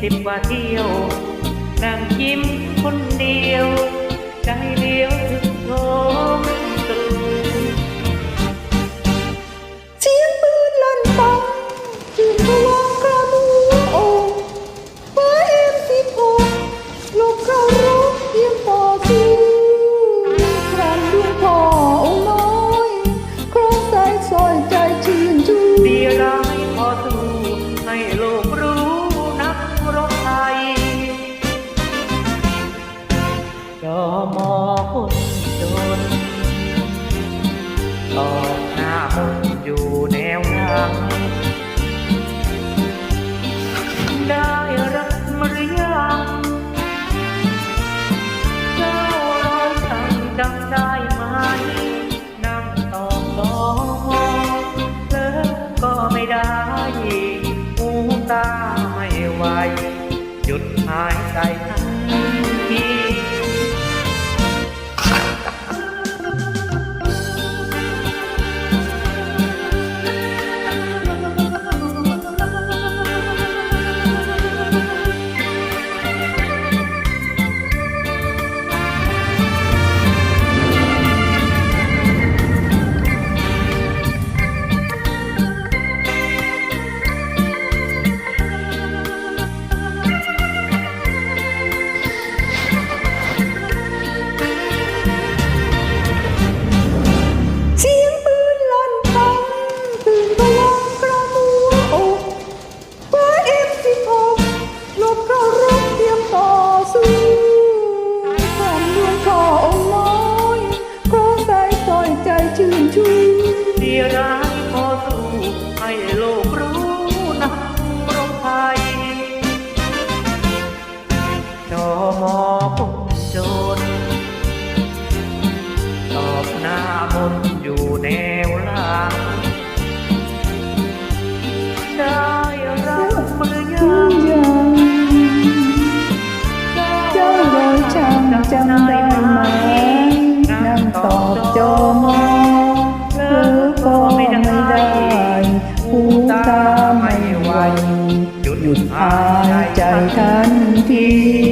สิบกว่าเที่ยว นั่งยิ้มคนเดียว ใจเดียวถึงโทร ตอกหน้ามนอยู่แนวหลัง ได้รักมารยาเจ้าร้อยำจำได้ไหม นั่งตอกตอกเลิกก็ไม่ได้หูตาไม่ไหวหยุดหายใจทันที จำได้ไหมนั่งตอบจอมองเลิกก็ไม่ได้หูตาไม่ไหวหยุดหายใจทันที